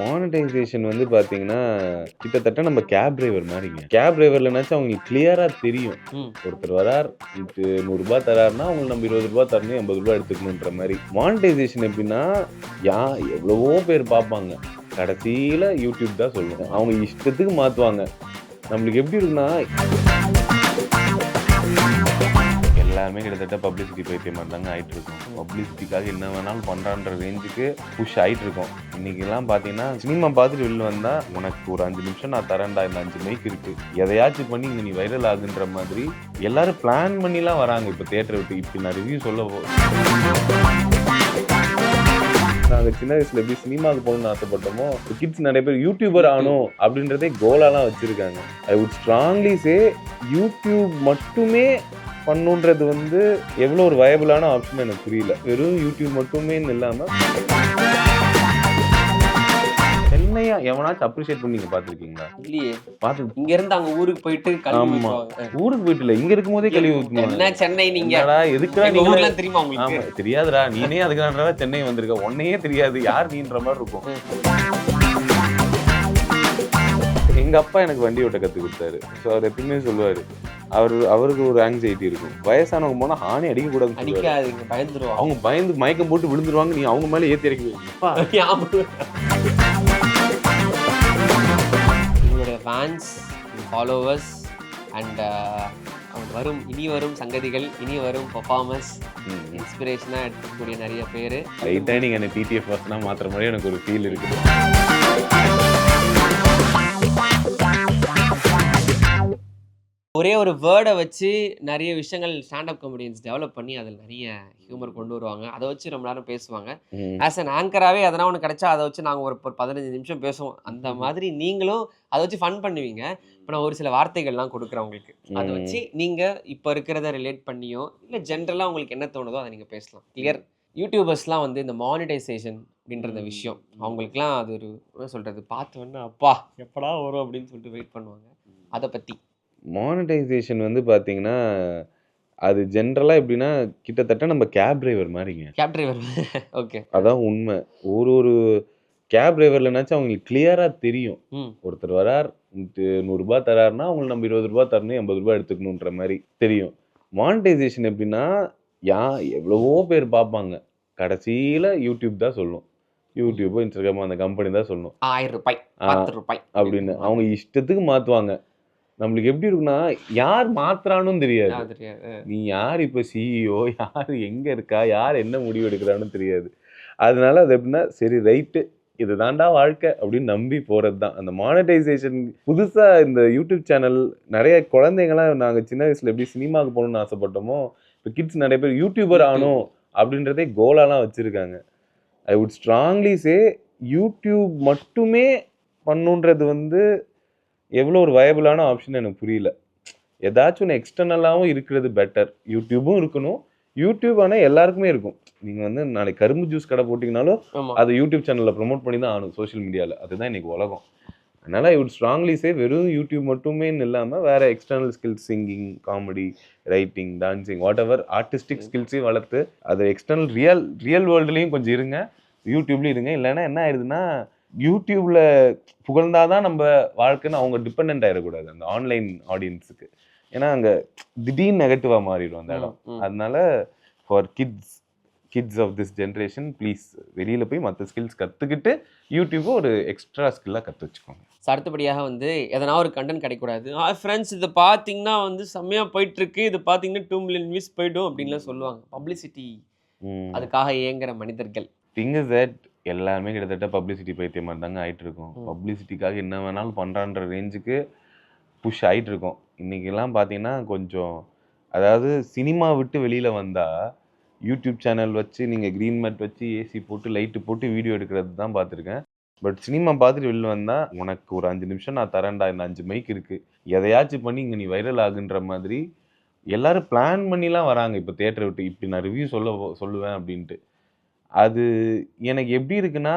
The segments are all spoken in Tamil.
மானிட்டைசேஷன் வந்து பார்த்தீங்கன்னா, கிட்டத்தட்ட நம்ம கேப் டிரைவர் மாரிங்க. கேப் டிரைவர்லனாச்சும் அவங்களுக்கு கிளியரா தெரியும். ஒருத்தர் வரார், இது. 100 தராருன்னா, அவங்களுக்கு நம்ம ரூ. 20 தரணும், ரூ. 80 எடுத்துக்கணுன்ற மாரி. மானிட்டைசேஷன் எப்படின்னா, யா எவ்வளவோ பேர் பார்ப்பாங்க. கடைசியில யூடியூப் தான் சொல்லும். அவங்க இஷ்டத்துக்கு மாத்துவாங்க. நம்மளுக்கு எப்படி இருக்குன்னா எல்லாருமே கிட்டத்தட்ட பப்ளிசிட்டி பைத்தியம் மாதிரி தாங்க ஆகிட்டு இருக்கும் பப்ளிசிட்டிக்காக என்ன வேணாலும் பண்ணுறான்ற ரேஞ்சுக்கு புஷ் ஆகிட்டு இருக்கோம். இன்னைக்கெல்லாம் பார்த்தீங்கன்னா, சினிமா பார்த்துட்டு வெளில வந்தால் உனக்கு ஒரு அஞ்சு நிமிஷம் நான் தரேன்டா, இந்த அஞ்சு மைக் இருக்கு. எதையாச்சும் பண்ணி இங்கே நீ வைரல் ஆகுன்ற மாதிரி எல்லாரும் பிளான் பண்ணிலாம் வராங்க. இப்போ தேட்டரை விட்டு. இப்ப நான் ரிவ்யூ சொல்ல போ நாங்கள் சின்ன வயசுல எப்படி சினிமாவுக்கு போகணும்னு ஆசைப்பட்டோமோ, கிட்ஸ் நிறைய பேர் யூடியூபர் ஆகணும் அப்படின்றதே கோலாலாம் வச்சுருக்காங்க I would strongly say YouTube மட்டுமே பண்ணணுன்றது வந்து எவ்வளோ ஒரு வயபிளான ஆப்ஷன் எனக்கு புரியல. வெறும் யூடியூப் மட்டுமேன்னு இல்லாமல் சென்னையா எவனாச்சும் அப்ரிஷியேட் பண்ணி நீங்க பார்த்துருக்கீங்களா? இல்லையே. பார்த்து இங்க இருந்து அங்க ஊருக்கு போயிட்டு. ஊத்துவாங்க. ஊருக்கு போயிட்டு இல்ல. இங்க இருக்கும்போதே கழுவி ஊத்துவாங்க. என்ன சென்னை நீங்க? எதுக்குடா நீங்க ஊர்லாம் தெரியுமா உங்களுக்கு? தெரியாதுடா நீனே அதுக்கு சென்னை வந்திருக்க உன்னையே தெரியாது யார் நீன்ற மாதிரி இருக்கும் எங்க அப்பா எனக்கு வண்டி ஓட்ட கத்து கொடுத்தாரு ஸோ அவர் எப்பயுமே சொல்லுவாரு அவர் அவருக்கு ஒரு ஆங்ஸைட்டி இருக்கும் வயசானவங்க போனா ஹானி அடிக்க சொல்லுவாரு. அடிக்காதீங்க பயந்துருவாங்க. அவங்க பயந்து மயக்கம் போட்டு விழுந்துருவாங்க நீ அவங்க மேல ஏத்தி இறக்கி ஃபேன்ஸ் ஃபாலோவர்ஸ் அண்ட் வரும் இனி வரும் சங்கதிகள் இனி வரும் பர்ஃபார்மன்ஸ். இன்ஸ்பிரேஷனாக எடுக்கக்கூடிய நிறைய பேர் லைட்டா நீங்க என்ன டிடிஎஃப் பர்சனா மாத்துற மாதிரி எனக்கு ஒரு ஃபீல் இருக்கு ஒரே ஒரு வேர்டை வச்சு நிறைய விஷயங்கள் ஸ்டாண்டப் காமெடியன்ஸ் டெவலப் பண்ணி அதில் நிறைய ஹியூமர் கொண்டு வருவாங்க. அதை வச்சு ரொம்ப நேரம் பேசுவாங்க. ஆஸ் அன் ஆங்கராகவே எதனா ஒன்று கிடைச்சா அதை வச்சு நாங்கள் ஒரு பதினஞ்சு நிமிஷம் பேசுவோம். அந்த மாதிரி நீங்களும் அதை வச்சு ஃபன் பண்ணுவீங்க. இப்போ நான் ஒரு சில வார்த்தைகள்லாம் கொடுக்குறேன் உங்களுக்கு. அதை. வச்சு நீங்கள் இப்போ இருக்கிறத ரிலேட் பண்ணியோ இல்லை ஜென்ரலாக உங்களுக்கு என்ன தோணுதோ அதை நீங்கள் பேசலாம். கிளியர் யூடியூபர்ஸ்லாம் வந்து இந்த மானிட்டைசேஷன் அப்படின்ற விஷயம். அவங்களுக்குலாம் அது ஒரு என்ன சொல்கிறது பார்த்து வந்து அப்பா எப்படா வரும்? அப்படின்னு சொல்லிட்டு வெயிட் பண்ணுவாங்க. அதை பற்றி மானிட்டைசேஷன் வந்து பாத்தீங்கன்னா அது ஜென்ரலா எப்படின்னா கிட்டத்தட்ட நம்ம கேப் டிரைவர் மாதிரிங்க. கேப் டிரைவர் ஓகே அதான் உண்மை. ஒரு ஒரு கேப் டிரைவர்லனாச்சும் அவங்களுக்கு கிளியரா தெரியும். ஒருத்தர் வரார் நூறுரூபா தராருன்னா அவங்களுக்கு நம்ம இருபது ரூபா தரணும் எண்பது ரூபாய் எடுத்துக்கணுன்ற மாதிரி தெரியும். மானிட்டைசேஷன் எப்படின்னா யா எவ்வளவோ பேர் பார்ப்பாங்க கடைசியில யூடியூப் தான் சொல்லும். யூடியூப் இன்ஸ்டாகிராம் அந்த கம்பெனி தான் சொல்லணும் ஆயிரம் ரூபாய் பத்து ரூபாய். அப்படின்னு. அவங்க இஷ்டத்துக்கு மாத்துவாங்க. நம்மளுக்கு எப்படி இருக்குன்னா யார் மாத்துறானும் தெரியாது. நீ யார் இப்போ சிஇஓ யார் எங்கே இருக்கா? யார் என்ன முடிவு எடுக்கிறான்னு தெரியாது. அதனால அது எப்படின்னா சரி ரைட்டு இதுதான்டா வாழ்க்கை அப்படின்னு நம்பி போகிறது தான் அந்த மானிட்டைசேஷன் புதுசாக இந்த யூடியூப் சேனல் நிறைய குழந்தைங்களாம் நாங்கள் சின்ன வயசில் எப்படி சினிமாவுக்கு போகணும்னு ஆசைப்பட்டோமோ இப்போ கிட்ஸ் நிறைய பேர் யூடியூபர் ஆகணும் அப்படின்றதே கோலாலாம் வச்சுருக்காங்க. I would strongly say YouTube மட்டுமே பண்ணுன்றது வந்து எவ்வளோ ஒரு வயபிளான ஆப்ஷன் எனக்கு புரியல. ஏதாச்சும் ஒன்று எக்ஸ்டர்னலாகவும் இருக்கிறது பெட்டர் யூடியூபும் இருக்கணும். யூடியூப் ஆனால் எல்லாருக்குமே இருக்கும். நீங்கள் வந்து நாளைக்கு கரும்பு ஜூஸ் கடை போட்டிங்கனாலும் அதை யூடியூப் சேனலில் ப்ரோமோட் பண்ணி தான் ஆகணும் சோஷியல் மீடியாவில் அதுதான் இன்னைக்கு உலகம். அதனால் ஐ வுட் ஸ்ட்ராங்லி சே வெறும் யூடியூப் மட்டுமேன்னு இல்லாமல் வேறு external skills singing comedy writing dancing whatever artistic ஸ்கில்ஸையும் வளர்த்து அது எக்ஸ்டர்னல் ரியல் ரியல் வேர்ல்டுலேயும் கொஞ்சம் இருங்க. யூடியூப்லேயும் இருங்க. இல்லைன்னா என்ன ஆயிடுதுன்னா யூடியூப்ல புகழ்ந்தாதான் நம்ம வாழ்க்கைன்னு அவங்க டிபெண்ட் ஆயிடக்கூடாது. அந்த ஆன்லைன் ஆடியன்ஸுக்கு ஏன்னா அங்கே திடீர்னு நெகட்டிவாக மாறிடும் அந்த இடம். அதனால for kids kids of this generation please வெளியில் போய் மற்ற ஸ்கில்ஸ் கற்றுக்கிட்டு யூடியூப்பை ஒரு எக்ஸ்ட்ரா ஸ்கில்லாக கற்று வச்சுக்கோங்க. அடுத்தபடியாக வந்து எதனா ஒரு கண்டென்ட் கிடைக்கூடாது ஆ ஃப்ரெண்ட்ஸ் இது பார்த்தீங்கன்னா வந்து செம்மையாக போயிட்டு இருக்கு இது பார்த்தீங்கன்னா டூ மில்லியன் வியூஸ் போயிடும் அப்படின்லாம் சொல்லுவாங்க. பப்ளிசிட்டி அதுக்காக ஏங்குற மனிதர்கள். திங் இஸ் தட் எல்லாருமே கிட்டத்தட்ட பப்ளிசிட்டி பைத்தியம் மாதிரி தாங்க ஆயிட்டு இருக்கோம். பப்ளிசிட்டிக்காக என்ன வேணாலும் பண்ணுறான்ற ரேஞ்சுக்கு புஷ் ஆயிட்டு இருக்கோம் இன்னைக்கெல்லாம் பார்த்தீங்கன்னா கொஞ்சம் அதாவது சினிமா விட்டு வெளியில் வந்தால் யூடியூப் சேனல் வச்சு நீங்கள் க்ரீன் மேட் வச்சு ஏசி போட்டு லைட்டு போட்டு வீடியோ எடுக்கிறது தான் பார்த்துருக்கேன் பட் சினிமா பார்த்துட்டு வெளில வந்தால் உனக்கு ஒரு அஞ்சு நிமிஷம் நான் தரேன்டா இந்த அஞ்சு மைக் இருக்குது எதையாச்சும் பண்ணி இங்கே நீ வைரல் ஆகுன்ற மாதிரி எல்லாரும் பிளான் பண்ணிலாம் வராங்க. இப்போ தேட்டரை விட்டு இப்படி நான் ரிவ்யூ சொல்ல சொல்லுவேன் அப்படின்ட்டு. அது எனக்கு எப்படி இருக்குன்னா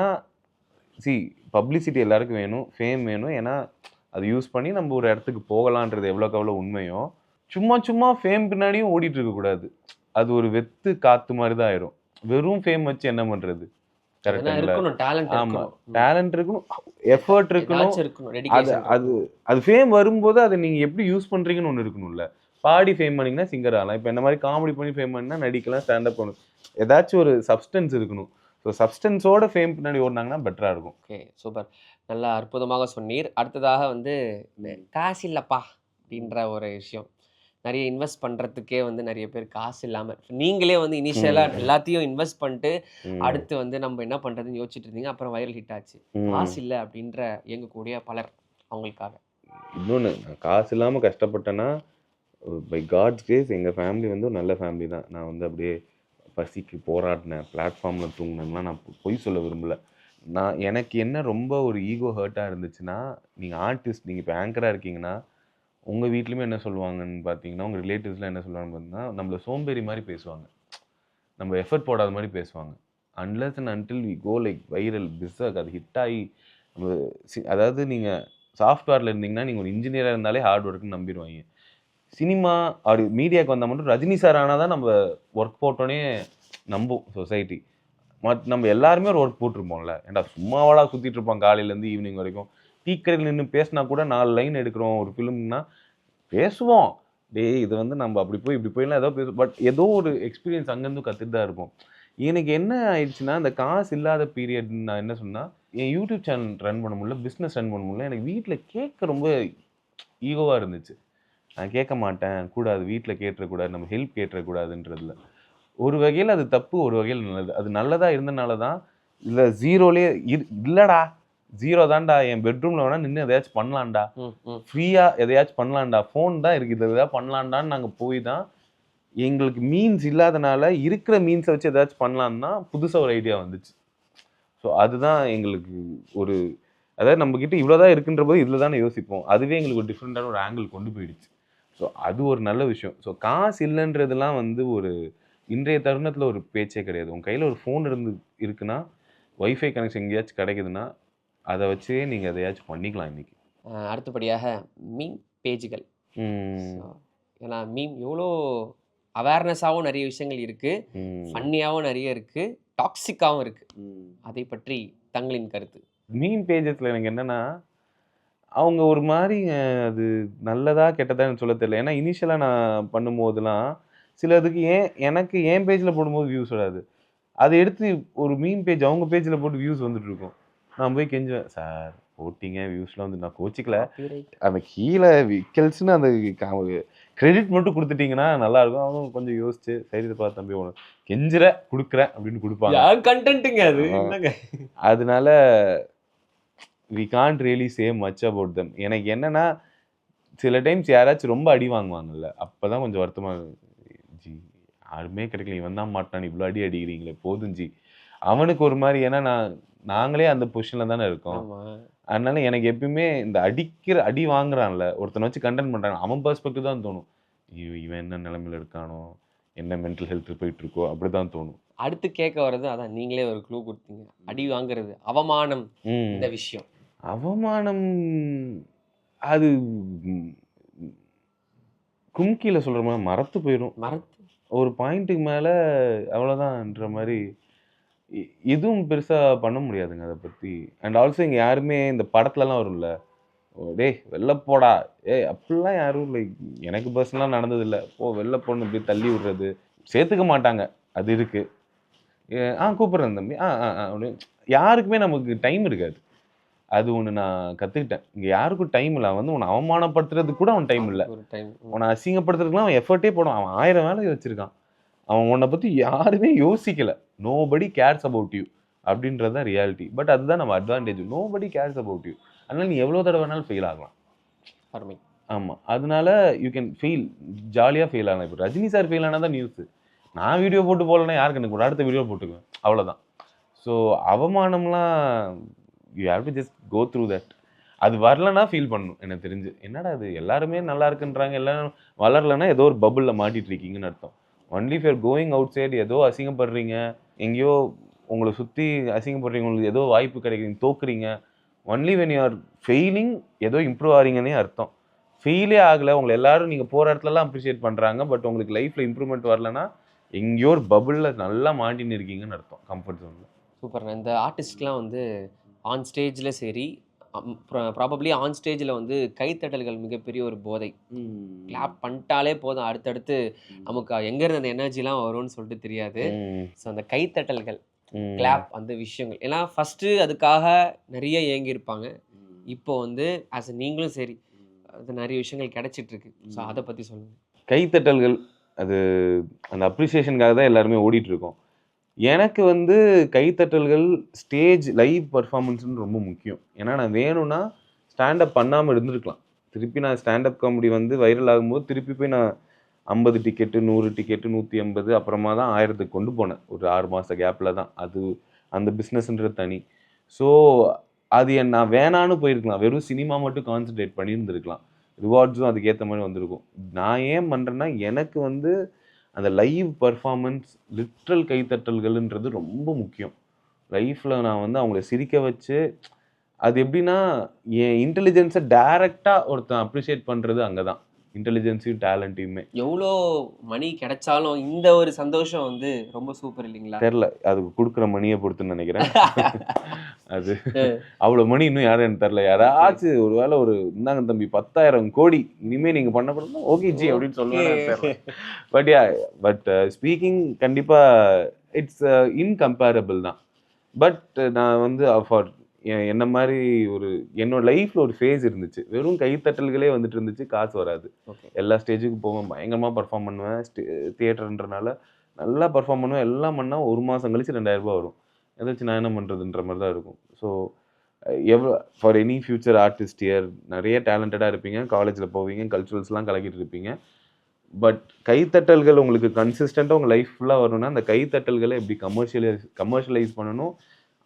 சி பப்ளிசிட்டி எல்லாருக்கும் வேணும் ஃபேம் வேணும். ஏன்னா அது யூஸ் பண்ணி நம்ம ஒரு இடத்துக்கு போகலான்றது எவ்வளோக்கு எவ்வளோ உண்மையோ சும்மா சும்மா ஃபேம் பின்னாடியும் ஓடிட்டு இருக்கக்கூடாது அது ஒரு வெத்து காத்து மாதிரி தான் ஆயிரும். வெறும் ஃபேம் வச்சு என்ன பண்ணுறது டேலண்ட். இருக்கணும் எஃபர்ட் இருக்கணும். அது அது அது ஃபேம் வரும்போது அதை நீங்க எப்படி யூஸ் பண்றீங்கன்னு ஒன்று இருக்கணும்ல. பாடி ஃபேம் பண்ணீங்கன்னா சிங்கர் ஆகலாம். இப்போ இந்த மாதிரி காமெடி பண்ணி ஃபேம் பண்ணா நடிக்கலாம் ஸ்டாண்டப் பண்ணணும் ஏதாச்சும் ஒரு சப்ஸ்டன்ஸ் இருக்கணும். ஸோ சப்ஸ்டன்ஸோட ஃபேம் பின்னாடி ஓடினாங்கன்னா பெட்டரா இருக்கும். ஓகே சூப்பர் நல்லா அற்புதமாக சொன்னீர். அடுத்ததாக வந்து காசு இல்லைப்பா அப்படின்ற ஒரு விஷயம். நிறைய இன்வெஸ்ட் பண்ணுறதுக்கே வந்து நிறைய பேர் காசு இல்லாமல் நீங்களே வந்து இனிஷியலாக எல்லாத்தையும் இன்வெஸ்ட் பண்ணிட்டு. அடுத்து வந்து நம்ம என்ன பண்ணுறதுன்னு யோசிச்சுட்டு இருந்தீங்க அப்புறம் வைரல் ஹிட் ஆச்சு. காசு இல்லை அப்படின்ற இயங்கக்கூடிய பலர் அவங்களுக்காக. இன்னொன்று காசு இல்லாமல் கஷ்டப்பட்டேன்னா பை காட்ஸ் கிரேஸ் எங்கள் ஃபேமிலி வந்து ஒரு நல்ல ஃபேமிலி தான். நான் வந்து அப்படியே பசிக்கு போராடினேன். பிளாட்ஃபார்மில் தூங்கினேன்லாம் நான் பொய் சொல்ல விரும்பல. நான் எனக்கு என்ன ரொம்ப ஒரு ஈகோ ஹர்ட்டாக இருந்துச்சுன்னா நீங்கள் ஆர்டிஸ்ட் நீங்கள் இப்போ ஆங்கராக இருக்கீங்கன்னா உங்கள் வீட்லேயுமே என்ன சொல்லுவாங்கன்னு பார்த்தீங்கன்னா உங்கள் ரிலேட்டிவ்ஸ்லாம் என்ன சொல்லுவாங்கன்னு பார்த்தீங்கன்னா நம்மள சோம்பேறி மாதிரி பேசுவாங்க. நம்ம எஃபர்ட் போடாத மாதிரி பேசுவாங்க. Unless and until we go like viral பிஸ்ஸாக அது ஹிட் ஆகி நம்ம சி- அதாவது நீங்கள் சாஃப்ட்வேரில் இருந்தீங்கன்னா நீங்கள் ஒரு இன்ஜினியராக இருந்தாலே ஹார்ட் ஒர்க்குன்னு நம்பிடுவாங்க. சினிமா அப்படி மீடியாவுக்கு வந்தால் மட்டும் ரஜினி சார் ஆனால் தான் நம்ம ஒர்க் போட்டோன்னே நம்பும் சொசைட்டி மத் நம்ம எல்லாருமே ஒரு ஒர்க் போட்டிருப்போம்ல. ஏன்டா சும்மாவாடா சுற்றிட்டு இருப்போம் காலையிலேருந்து ஈவினிங் வரைக்கும். டீ கடையில் நின்று பேசினா கூட நாலு லைன் எடுக்கிறோம். ஒரு ஃபிலிம்னா பேசுவோம். டேய் இது வந்து நம்ம அப்படி போய் இப்படி போயெல்லாம் ஏதோ பேசுவோம் பட் ஏதோ ஒரு எக்ஸ்பீரியன்ஸ் அங்கேருந்து கற்றுட்டு தான் இருப்போம். எனக்கு என்ன ஆயிடுச்சுன்னா இந்த காசு இல்லாத பீரியட் நான் என்ன சொன்னால் என் யூடியூப் சேனல் ரன் பண்ண முடியல பிஸ்னஸ் ரன் பண்ண முடியல. எனக்கு வீட்டில் கேட்க ரொம்ப ஈகோவாக இருந்துச்சு. நான் கேட்க மாட்டேன். கூடாது வீட்டில் கேட்டுறக்கூடாது நம்ம ஹெல்ப் கேட்டுறக்கூடாதுன்றதுல. ஒரு வகையில் அது தப்பு ஒரு வகையில் நல்லது. அது நல்லதாக இருந்தனால தான் இல்லை ஜீரோலே இரு இல்லைடா. ஜீரோ தான்டா. என் பெட்ரூமில் வேணால் நின்று எதையாச்சும் ம் ஃப்ரீயாக எதையாச்சும் பண்ணலாம்டா. ஃபோன் தான் இருக்குது. இதை எதாவது பண்ணலாம்டான்னு நாங்கள் போய் தான் எங்களுக்கு மீன்ஸ் இல்லாதனால இருக்கிற மீன்ஸை வச்சு ஏதாச்சும் பண்ணலான்னு தான் புதுசாக ஒரு ஐடியா வந்துச்சு. ஸோ அதுதான் எங்களுக்கு ஒரு அதாவது நம்மக்கிட்ட இவ்வளோதான் இருக்குன்ற போது இதில் தானே யோசிப்போம். அதுவே எங்களுக்கு ஒரு டிஃப்ரெண்ட்டான ஒரு ஆங்கிள் கொண்டு போயிடுச்சு. ஸோ அது ஒரு நல்ல விஷயம். ஸோ காசு இல்லைன்றதுலாம் வந்து ஒரு இன்றைய தருணத்தில் ஒரு பேச்சே கிடையாது. உங்கள் கையில் ஒரு ஃபோன் இருந்து இருக்குன்னா ஒய்ஃபை கனெக்ஷன் எங்கேயாச்சும் கிடைக்குதுன்னா அதை வச்சே நீங்கள் எதையாச்சும் பண்ணிக்கலாம் இன்னைக்கு. அஹ் அடுத்தபடியாக மீம் பேஜுகள். ஏன்னா மீம் எவ்வளோ அவேர்னஸாகவும் நிறைய விஷயங்கள் இருக்குது ம். ஃபன்னியாகவும் நிறைய இருக்குது டாக்ஸிக்காகவும் இருக்குது அதை பற்றி தங்களின் கருத்து. மீன் பேஜஸ்ல எனக்கு என்னன்னா அவங்க ஒரு மாதிரி அது நல்லதா கெட்டதா எனக்கு சொல்ல தெரியல. ஏன்னா இனிஷியலாக நான் பண்ணும்போதெல்லாம் சிலதுக்கு ஏன் எனக்கு என் பேஜில் போடும்போது வியூஸ் வராது. அதை எடுத்து ஒரு மீன் பேஜ் அவங்க பேஜில் போட்டு வியூஸ் வந்துட்டு இருக்கும் நான் போய் கெஞ்சுவேன் சார் போட்டிங்க வியூஸ்லாம் வந்து நான் கோச்சிக்கல. அந்த கீழே விக்கல்ஸ்னு அந்த கிரெடிட் மட்டும் கொடுத்துட்டீங்கன்னா நல்லா இருக்கும் அவங்க கொஞ்சம் யோசிச்சு சரி இதுப்பா தம்பி உனக்கு கெஞ்சுற கொடுக்குறேன் அப்படின்னு கொடுப்பாங்க. கண்டென்ட்டுங்க அது? அதனால we can't really say much about them எனக்கு என்னன்னா சில டைம்ஸ் யாராச்சும் ரொம்ப அடி வாங்குவாங்கல்ல அப்பதான் கொஞ்சம் வருத்தமா இருக்கு. ஜி யாருமே கிடைக்கல இவன் தான் மாட்டான் இவ்வளோ அடி அடிக்கிறீங்களே போதும் ஜி. அவனுக்கு ஒரு மாதிரி ஏன்னா நான் நாங்களே அந்த பொசிஷன்ல தானே இருக்கோம். அதனால எனக்கு எப்பயுமே இந்த அடிக்கிற அடி வாங்குறான்ல ஒருத்தனை வச்சு கண்டென்ட் பண்றாங்க அவன் பெர்ஸ்பெக்டிவ் தான் தோணும். ஐயோ, இவன் என்ன நிலைமையில இருக்கானோ என்ன மென்டல் ஹெல்த் போயிட்டு இருக்கோ அப்படிதான் தோணும். அடுத்து கேட்க வர்றது அதான் நீங்களே ஒரு க்ளூ கொடுத்தீங்க. அடி வாங்குறது அவமானம். இந்த விஷயம். அவமானம் அது கும்கியில சொல்ற மாதிரி மறத்து போயிடும் மறத்து ஒரு பாயிண்ட்டுக்கு மேல அவ்வளவுதான்ன்ற மாதிரி எதுவும் பெருசா பண்ண முடியாதுங்க அதை பத்தி. அண்ட் ஆல்சோ இங்க யாருமே இந்த படத்துலலாம் வரும்ல. டேய் வெளில போடா. ஏய் அப்படிலாம் யாரும் லைக் எனக்கு பர்சனலாக நடந்தது இல்லை ஓ வெளில போன்னு இப்படி தள்ளி விடுறது. சேர்த்துக்க மாட்டாங்க. அது இருக்கு. ஏ, ஆ கூப்பிட்றேன் தம்பி. ஆ ஆ ஆ அப்படின்னு. யாருக்குமே நமக்கு டைம் இருக்காது. அது ஒன்று நான் கற்றுக்கிட்டேன் இங்கே யாருக்கும் டைம் இல்லை. அவன் வந்து உன்னை அவமானப்படுத்துறதுக்கு கூட அவன் டைம் இல்லை. உன்னை அசிங்கப்படுத்துறதுக்குலாம் அவன் எஃபர்ட்டே போடும் அவன் ஆயிரம் வேலை வச்சிருக்கான். அவன் உன்னை பற்றி யாருமே யோசிக்கல. நோபடி கேர்ஸ் அபவுட் யூ அப்படின்றது தான் ரியாலிட்டி பட் அதுதான் நம்ம advantage nobody cares about you அதனால நீ எவ்வளோ தடவை வேணாலும் ஃபெயில் ஆகலாம். அருமை. ஆமாம் அதனால யூ கேன் ஃபெயில் ஜாலியாக ஃபெயில் ஆகலாம். இப்போ ரஜினி சார் ஃபெயில் ஆனால் தான் நியூஸ் நான் வீடியோ போட்டு போடலன்னா யாருக்கு எனக்கு? கூட அடுத்த வீடியோ போட்டுக்குவேன். அவ்வளோதான் so அவமானம்லாம் you have to just go through that அது வரலன்னா ஃபீல் பண்ணும் எனக்கு தெரிஞ்சு. என்னடா அது எல்லாருமே நல்லா இருக்குன்றாங்க. எல்லாரும் வளரலன்னா ஏதோ ஒரு பபுளில் மாட்டிட்டு இருக்கீங்கன்னு அர்த்தம். Only fear going outside ஏதோ அசிங்கப்படுறீங்க. எங்கேயோ உங்களை சுற்றி அசிங்கப்படுறீங்க. உங்களுக்கு ஏதோ வாய்ப்பு கிடைக்கிறீங்க தோக்குறீங்க. Only when you are failing ஏதோ இம்ப்ரூவ் ஆகிறீங்கன்னே அர்த்தம். ஃபெயிலே ஆகலை. உங்களை எல்லாரும் நீங்கள் போகிற இடத்துலலாம் அப்ரிஷியேட் பண்ணுறாங்க பட் உங்களுக்கு லைஃப்பில் இம்ப்ரூவ்மெண்ட் வரலன்னா எங்கேயோ ஒரு பபுளில் நல்லா மாட்டின்னு இருக்கீங்கன்னு அர்த்தம். கம்ஃபர்ட் ஜோனில் சூப்பர்ண்ணா இந்த ஆர்டிஸ்ட்லாம் வந்து ஆன் ஸ்டேஜில் சரி ப்ராபப்ளி ஆன் ஸ்டேஜில் வந்து கைத்தட்டல்கள் மிகப்பெரிய ஒரு போதை. கிளாப் பண்ணிட்டாலே போதும். அடுத்தடுத்து நமக்கு எங்கேருந்து அந்த எனர்ஜிலாம் வரும்னு சொல்லிட்டு தெரியாது. ஸோ அந்த கைத்தட்டல்கள். கிளாப் அந்த விஷயங்கள். ஏன்னா ஃபஸ்ட்டு அதுக்காக நிறைய ஏங்கியிருப்பாங்க இப்போ வந்து ஆஸ் நீங்களும் சரி அது நிறைய விஷயங்கள் கிடைச்சிட்டு இருக்கு ஸோ அதை பற்றி சொல்லுங்கள் கைத்தட்டல்கள் அது அந்த அப்ரிசியேஷனுக்காக தான் எல்லாருமே ஓடிட்டு இருக்கோம். எனக்கு வந்து கைத்தட்டல்கள் ஸ்டேஜ் லைவ் பர்ஃபார்மன்ஸ்னு ரொம்ப முக்கியம். ஏன்னா நான் வேணும்னா ஸ்டாண்டப் பண்ணாமல் இருந்திருக்கலாம். திருப்பி நான் ஸ்டாண்டப் காமெடி வந்து வைரல் ஆகும்போது திருப்பி போய் நான் ஐம்பது டிக்கெட்டு நூறு டிக்கெட்டு நூற்றி ஐம்பது அப்புறமா தான் ஆயிரத்துக்கு கொண்டு போனேன். ஒரு ஆறு மாத கேப்பில் தான். அது அந்த பிஸ்னஸ்ன்றது தனி. ஸோ அது என் நான் வேணான்னு போயிருக்கலாம். வெறும் சினிமா மட்டும் கான்சென்ட்ரேட் பண்ணியிருந்துருக்கலாம். ரிவார்ட்ஸும் அதுக்கேற்ற மாதிரி வந்திருக்கும். நான் ஏன் பண்ணுறேன்னா எனக்கு வந்து அந்த லைவ் பர்ஃபார்மன்ஸ் லிட்ரல் கைத்தட்டல்கள்ன்றது ரொம்ப முக்கியம். லைஃப்பில் நான் வந்து அவங்கள சிரிக்க வச்சு அது எப்படின்னா என் இன்டெலிஜென்ஸை டைரெக்டாக ஒருத்தன் அப்ரிஷியேட் பண்ணுறது அங்கே தான் இன்டெலிஜென்ஸையும் டேலண்ட்டையுமே எவ்வளோ மணி கிடைச்சாலும் இந்த ஒரு சந்தோஷம் வந்து ரொம்ப சூப்பர் இல்லைங்களா? தெரில. அதுக்கு கொடுக்குற மணியை பொறுத்துன்னு நினைக்கிறேன். அது அவ்வளோ மணி இன்னும் யாரும் எனக்கு தெரில. யாராச்சும் ஒரு வேளை ஒரு இந்தாங்க தம்பி பத்தாயிரம் கோடி இனிமே நீங்க பண்ண போறதா ஓகே ஜி அப்படின்னு சொல்லுவாங்க பட் யா பட் ஸ்பீக்கிங் கண்டிப்பா இட்ஸ் இன்கம்பேரபிள் தான். பட் நான் வந்து ஃபார் என்ன மாதிரி ஒரு என்னோட லைஃப்ல ஒரு ஃபேஸ் இருந்துச்சு. வெறும் கைத்தட்டல்களே வந்துட்டு இருந்துச்சு. காசு வராது. ஓகே. எல்லா ஸ்டேஜுக்கு போவேன். பயங்கரமாக பர்ஃபார்ம் பண்ணுவேன். தியேட்டர்ன்றனால நல்லா பர்ஃபார்ம் பண்ணுவேன். எல்லாம் பண்ணால் ஒரு மாதம் கழிச்சு ரெண்டாயிரம் ரூபாய் வரும். ஏதாச்சும் நான் என்ன பண்ணுறதுன்ற மாதிரி தான் இருக்கும். ஸோ எவ்வளோ for any future artist here நிறைய டேலண்டடாக இருப்பீங்க. காலேஜில் போவீங்க. கல்ச்சுரல்ஸ்லாம் கலக்கிட்டு இருப்பீங்க. பட் கைத்தட்டல்கள் உங்களுக்கு கன்சிஸ்டண்ட்டாக உங்கள் லைஃப் ஃபுல்லாக வரணும்னா அந்த கைத்தட்டல்களை எப்படி கமர்ஷியலைஸ் கமர்ஷியலைஸ் பண்ணணும்?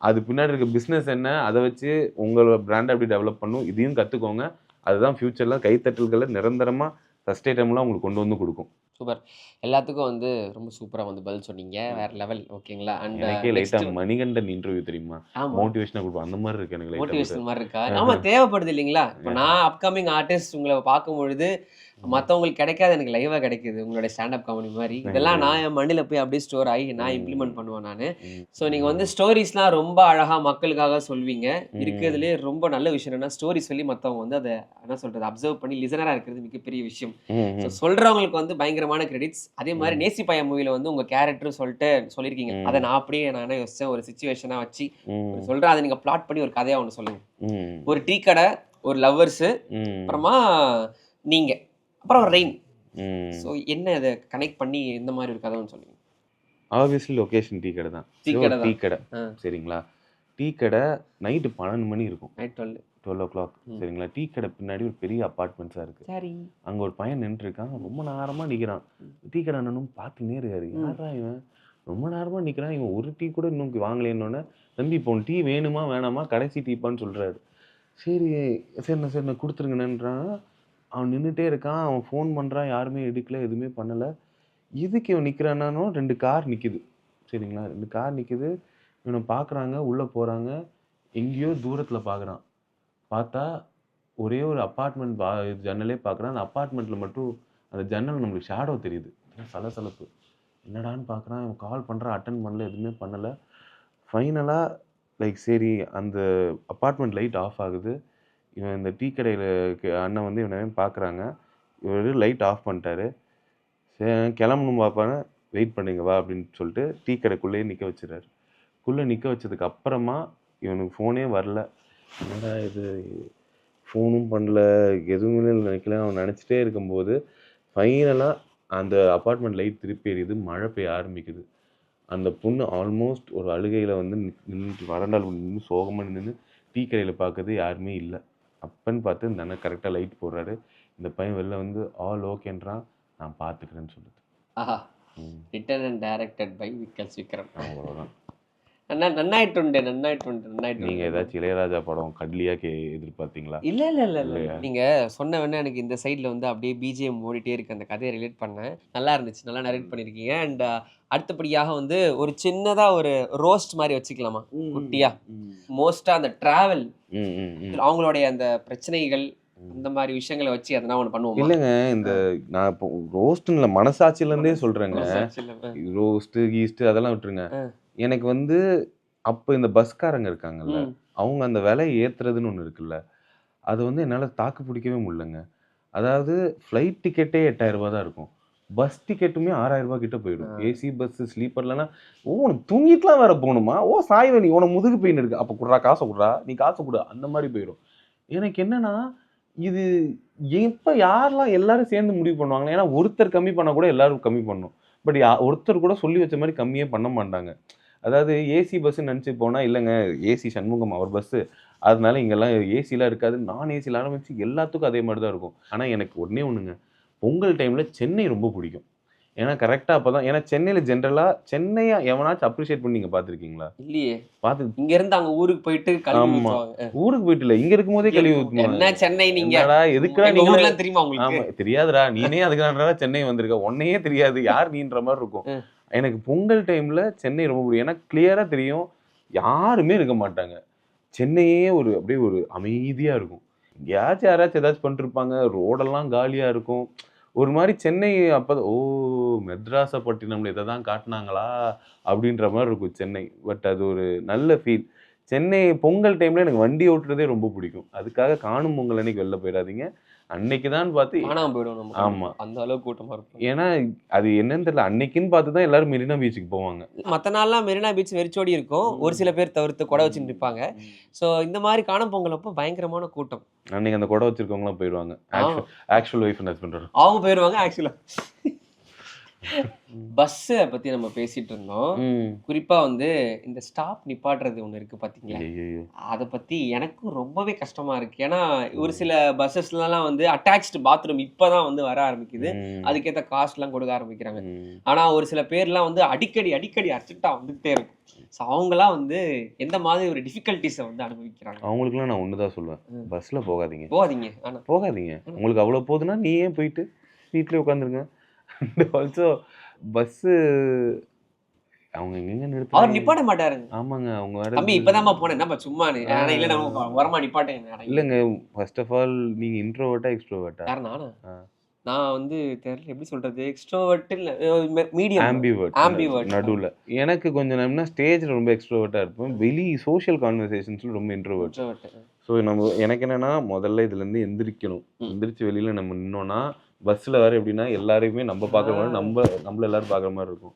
அது பின்னாடி இருக்க பிஸ்னஸ் என்ன அதை வச்சு உங்களோட பிராண்டை எப்படி டெவலப் பண்ணணும் இதையும் கற்றுக்கோங்க அதுதான் ஃப்யூச்சரில் கைத்தட்டல்களை நிரந்தரமாக சஸ்டைட்டம்லாம் உங்களுக்கு கொண்டு வந்து கொடுக்கும். சூப்பர். எல்லாத்துக்கும் வந்து ரொம்ப சூப்பராக வந்து பதில் சொன்னீங்க. வேற லெவல் ஓகேங்களா அண்ட் எனக்கே லைட்டாக மணிகண்டன் இன்டர்வியூ தெரியுமா? மோட்டிவேஷனாக கொடுப்போம் அந்த மாதிரி இருக்கு எனக்கு மோட்டிவேஷன் மாதிரி இருக்கா? ஆமா தேவைப்படுது இல்லைங்களா? இப்போ நான் அப்கமிங் ஆர்டிஸ்ட் உங்களை பார்க்கும் பொழுது மற்றவங்களுக்கு கிடைக்காது எனக்கு லைவாக கிடைக்குது. உங்களோட ஸ்டாண்டப் காமெடி மாதிரி. இதெல்லாம் நான் என் மண்ணில் போய் அப்படியே ஸ்டோர் ஆகி நான் இம்ப்ளிமெண்ட் பண்ணுவேன் நான். ஸோ நீங்கள் வந்து ஸ்டோரிஸ்லாம் ரொம்ப அழகாக மக்களுக்காக சொல்வீங்க. இருக்கிறதுலே ரொம்ப நல்ல விஷயம் என்னன்னா ஸ்டோரி சொல்லி மற்றவங்க வந்து அதை என்ன சொல்றது அப்சர்வ் பண்ணி லிசனராக இருக்கிறது மிகப்பெரிய விஷயம். ஸோ சொல்றவங்களுக்கு வந்து பயங்கரமான கிரெடிட்ஸ் அதே மாதிரி நேசி பையன் மூவில வந்து உங்க கேரக்டர் சொல்லிட்டு சொல்லியிருக்கீங்க. அதை நான் அப்படியே நான் யோசிச்சேன். ஒரு சுச்சுவேஷனா வச்சு ஒரு சொல்றேன் அதை நீங்க பிளாட் பண்ணி ஒரு கதையா ஒன்று சொல்லுங்க. ஒரு டீ கடை ஒரு லவ்வர்ஸ் அப்புறமா நீங்க. அப்புறம் ரெயின் ஸோ என்ன இதை கனெக்ட் பண்ணி இந்த மாதிரி ஒரு கதை ஒன்று சொல்லுங்க ஆப்வியஸ்லி லொகேஷன் டீ கடை தான் டீ கடை. டீ கடை. சரிங்களா? டீ கடை நைட்டு பன்னெண்டு மணி இருக்கும். Night twelve twelve o'clock. சரிங்களா? டீ கடை பின்னாடி ஒரு பெரிய அப்பார்ட்மெண்ட்ஸாக இருக்குது சரி. அங்கே ஒரு பையன் நின்றுருக்கான். ரொம்ப நேரமாக நிற்கிறான் டீ கடை அண்ணனும் பார்த்துனே இருக்காரு. ம். யாரா இவன்? ரொம்ப நேரமாக நிற்கிறான் இவன் ஒரு டீ கூட இன்னும் வாங்கலேன்னொன்னே தம்பி இப்போ டீ வேணுமா வேணாமா? கடைசி டீப்பான்னு சொல்கிறாரு சரி சரிண்ணா சரிண்ணா கொடுத்துருங்கண்ணன்றான் அவன் நின்றுட்டே இருக்கான் அவன் ஃபோன் பண்ணுறான் யாருமே எடுக்கல எதுவுமே பண்ணலை. இதுக்கு இவன் நிற்கிறானோ ரெண்டு கார் நிற்கிது சரிங்களா? ரெண்டு கார் நிற்கிது இவனை பார்க்குறாங்க உள்ளே போகிறாங்க எங்கேயோ தூரத்தில் பார்க்குறான் பார்த்தா ஒரே ஒரு அப்பார்ட்மெண்ட் பா ஜன்னலே பார்க்குறான் அந்த அப்பார்ட்மெண்ட்டில் மட்டும் அந்த ஜன்னல் நம்மளுக்கு ஷேடோ தெரியுது. ஏன்னா சலசலப்பு. என்னடான்னு பார்க்குறான் இவன் கால் பண்ணுறான் அட்டன் பண்ணல எதுவுமே பண்ணலை. ஃபைனலாக லைக் சரி அந்த அப்பார்ட்மெண்ட் லைட் ஆஃப் ஆகுது. இவன் இந்த டீ கடையில் அண்ணன் வந்து இவனை பார்க்குறாங்க இவர் லைட் ஆஃப் பண்ணிட்டாரு. சரி கிளம்பணும் பார்ப்பானே வெயிட் பண்ணுங்க வா அப்படின்னு சொல்லிட்டு டீ கடைக்குள்ளேயே நிற்க வச்சுறாரு குள்ளே நிற்க வச்சதுக்கு அப்புறமா இவனுக்கு ஃபோனே வரல. என்னடா இது? ஃபோனும் பண்ணல. எதுவுமே நினைக்கல. அவன் நினச்சிட்டே இருக்கும்போது ஃபைனலாக அந்த அப்பார்ட்மெண்ட் லைட் திருப்பி எரியுது. மழை பெய்ய ஆரம்பிக்குது. அந்த பொண்ணு ஆல்மோஸ்ட் ஒரு அழுகையில் வந்து நின்று வறண்டால் நின்று சோகமாக நின்று டீ கடையில் பார்க்குறது யாருமே இல்லை. அப்பன்னு பார்த்து இந்த அண்ணன் கரெக்டாக லைட் போடுறாரு. இந்த பையன் வெளில வந்து ஆல் ஓகேன்றான் நான் பார்த்துக்கிறேன்னு சொல்லுது. ஆஹா. ரிட்டன் அண்ட் டைரக்டட் பை விக்கல்ஸ் விக்ரம். அவ்வளோதான் நன்னா நன்னாயிட்டுண்டு நன்னாயிட்டுண்டு நன்னாயிட்டு நீங்கள் ஏதாச்சும் இளையராஜா படம் கடலியாக கே எதிர்பார்த்தீங்களா? இல்ல இல்ல இல்ல இல்ல. இல்லையா? நீங்க சொன்ன உடனே எனக்கு இந்த சைடுல வந்து அப்படியே பிஜிஎம் ஓடிட்டே இருக்கு. அந்த கதையை ரிலேட் பண்ணேன். நல்லா இருந்துச்சு. நல்லா நரேட் பண்ணிருக்கீங்க. அண்ட் அடுத்தபடியாக வந்து ஒரு சின்னதா ஒரு ரோஸ்ட் மாதிரி வச்சுக்கலாமா? குட்டியா? மோஸ்டா அந்த டிராவல் அவங்களுடைய அந்த பிரச்சனைகள் அந்த மாதிரி விஷயங்களை வச்சு எதனா ஒன்று பண்ணுவோமா? இல்லைங்க. இந்த நான் இப்போ இல்லை மனசாட்சியிலேருந்தே சொல்கிறேங்க ரோஸ்ட்டு கீஸ்ட்டு அதெல்லாம் விட்டுருங்க. எனக்கு வந்து அப்போ இந்த பஸ்காரங்க இருக்காங்கல்ல. அவங்க அந்த விலை ஏத்துறதுன்னு ஒன்று இருக்குல்ல அது வந்து என்னால் தாக்கு பிடிக்கவே முடியலங்க. அதாவது ஃப்ளைட் டிக்கெட்டே எட்டாயிரம் ரூபாய் தான் இருக்கும். பஸ் டிக்கெட்டுமே ஆறாயிரம் ரூபாய் கிட்ட போயிடும். ஏசி பஸ் ஸ்லீப்பர்லனா ஓ உனக்கு தூங்கிட்டுலாம் வேற போகணுமா? ஓ சாய்வ நீ உனக்கு முதுகு பெயின் இருக்கு. அப்போ குடுறா காசை குடுறா நீ காசை கொடு. அந்த மாதிரி போயிடும். எனக்கு என்னன்னா இது எப்போ யாரெல்லாம் எல்லாரும் சேர்ந்து முடிவு பண்ணுவாங்க ஏன்னா ஒருத்தர் கம்மி பண்ணால் கூட எல்லாரும் கம்மி பண்ணும். பட் ஒருத்தர் கூட சொல்லி வச்ச மாதிரி கம்மியே பண்ண மாட்டாங்க. அதாவது ஏசி பஸ்ஸுன்னு நினச்சி போனால் இல்லைங்க ஏசி சண்முகம் அவர் பஸ்ஸு அதனால இங்கெல்லாம் ஏசிலாம் இருக்காது. நான் ஏசியில் ஆரம்பிச்சு எல்லாத்துக்கும் அதே மாதிரி தான் இருக்கும். ஆனால் எனக்கு ஒன்றே ஒன்றுங்க பொங்கல் டைமில் சென்னை ரொம்ப பிடிக்கும். ஏன்னா கரெக்டாக அப்போ தான் ஏன்னா சென்னையில் ஜென்ரலாக சென்னையை எவனாச்சும் அப்ரிஷியேட் பண்ணி நீங்கள் பார்த்துருக்கீங்களா? இல்லையே. பார்த்து இங்க இருந்து அங்க ஊருக்கு போயிட்டு கல்வி ஆமா. ஊத்துவாங்க. ஊருக்கு போயிட்டு இல்லை இங்கே இருக்கும்போதே கழுவி என்ன சென்னை நீங்க? என்னடா எதுக்குடா எங்க நீங்க? ஊர்லாம் தெரியுமா உங்களுக்கு? ஆமா தெரியாதுடா. நீனே அதுக்கான சென்னை வந்திருக்க. உன்னையே தெரியாது. யார் நீன்ற மாதிரி இருக்கும். எனக்கு பொங்கல் டைமில் சென்னை ரொம்ப பிடிக்கும். ஏன்னா கிளியராக தெரியும் யாருமே இருக்க மாட்டாங்க. சென்னையே ஒரு அப்படியே ஒரு அமைதியாக இருக்கும். எங்கேயாச்சும் யாராச்சும் ஏதாச்சும் பண்ணிருப்பாங்க. ரோடெல்லாம் காலியாக இருக்கும். ஒரு மாதிரி சென்னை அப்போ ஓ மெத்ராசப்பட்டினம்ல இதை தான் காட்டினாங்களா? அப்படின்ற மாதிரி இருக்கும் சென்னை. பட் அது ஒரு நல்ல ஃபீல் சென்னை பொங்கல் டைமில் எனக்கு வண்டி ஓட்டுறதே ரொம்ப பிடிக்கும். அதுக்காக காணும் பொங்கல் அன்னைக்கு வெளில போயிடாதீங்க. அன்னைக்கு தான் பார்த்து காணாம போயிடும் நம்ம ஆமா. அந்த அளவுக்கு கூட்டமா இருக்கும் ஏன்னா அது என்னன்னு தெரியல. அன்னைக்குன்னு பார்த்து தான் எல்லாரும் மெரினா பீச்சுக்கு போவாங்க. மத்த நாள்லாம் மெரினா பீச் வெறிச்சோடி இருக்கும். ஒரு சில பேர் தவிர்த்து கொடை வச்சுட்டு இருப்பாங்க. சோ இந்த மாதிரி காணும் பொங்கல் அப்போ பயங்கரமான கூட்டம். அன்னைக்கு அந்த குடை வச்சிருக்கவங்களாம் போயிடுவாங்க. ஆக்சுவல் ஒய்ஃப் அண்ட் ஹஸ்பண்ட் அவங்க போயிருவாங்க ஆக்சுவலா பஸ்ஸை பத்தி நம்ம பேசிட்டு இருந்தோம். குறிப்பா வந்து இந்த ஸ்டாப் நிப்பாட்டுறது ஒண்ணு இருக்கு பாத்தீங்களா? அதை பத்தி எனக்கும் ரொம்பவே கஷ்டமா இருக்கு. ஏன்னா ஒரு சில பஸ்ஸஸ்லாம் வந்து அட்டாச்டு பாத்ரூம் இப்பதான் வந்து வர ஆரம்பிக்குது. அதுக்கேற்ற காஸ்ட்லாம் கொடுக்க ஆரம்பிக்கிறாங்க. ஆனா ஒரு சில பேர்லாம் வந்து அடிக்கடி அடிக்கடி அர்ஜென்ட்டா வந்துகிட்டே இருக்கும். ஸோ அவங்கலாம் வந்து எந்த மாதிரி ஒரு டிஃபிகல்ட்டிஸை வந்து அனுபவிக்கிறாங்க? அவங்களுக்குலாம் நான் ஒன்று தான் சொல்லுவேன். ம். பஸ்ல போகாதீங்க. போகாதீங்க. ஆனா. போகாதீங்க. உங்களுக்கு அவ்வளோ போகுதுன்னா நீயே போயிட்டு வீட்டிலே உட்காந்துருங்க ஆல்சோ பஸ்ஸு அவங்க எங்கெங்க அவர் நிறுத்த நிப்பாட்ட மாட்டாருங்க. ஆமாங்க அவங்க வேற தம்பி இப்பதாம்மா போனேன். என்னப்பா சும்மா ஆனா இல்ல நம்ம வரமா நிப்பாட்டேன் இல்லைங்க ஃபர்ஸ்ட் ஆஃப் ஆல் நீங்க இன்ட்ரோவர்ட்டா எக்ஸ்ட்ரோவர்ட்டா யார் நானா. நான் வந்து தெரியல எப்படி சொல்றது? எக்ஸ்ட்ரோவர்ட் இல்ல மீடியம் ஆம்பிவர்ட் Ambivert. நடுவுல. எனக்கு கொஞ்சம் நேரம்னா ஸ்டேஜ்ல ரொம்ப எக்ஸ்ட்ரோவர்ட்டா இருப்பேன். வெளி சோஷியல் கான்வர்சேஷன்ஸ்ல ரொம்ப இன்ட்ரோவர்ட் ஸோ நம்ம எனக்கு என்னன்னா முதல்ல இதுல இருந்து எந்திரிக்கணும். எந்திரிச்சு வெளியில நம்ம நின்னோம்னா பஸ்ல வேற எப்படின்னா எல்லாரையுமே நம்ம பார்க்குற மாதிரி. நம்ம நம்மள எல்லாரும் பார்க்குற மாதிரி இருக்கும்.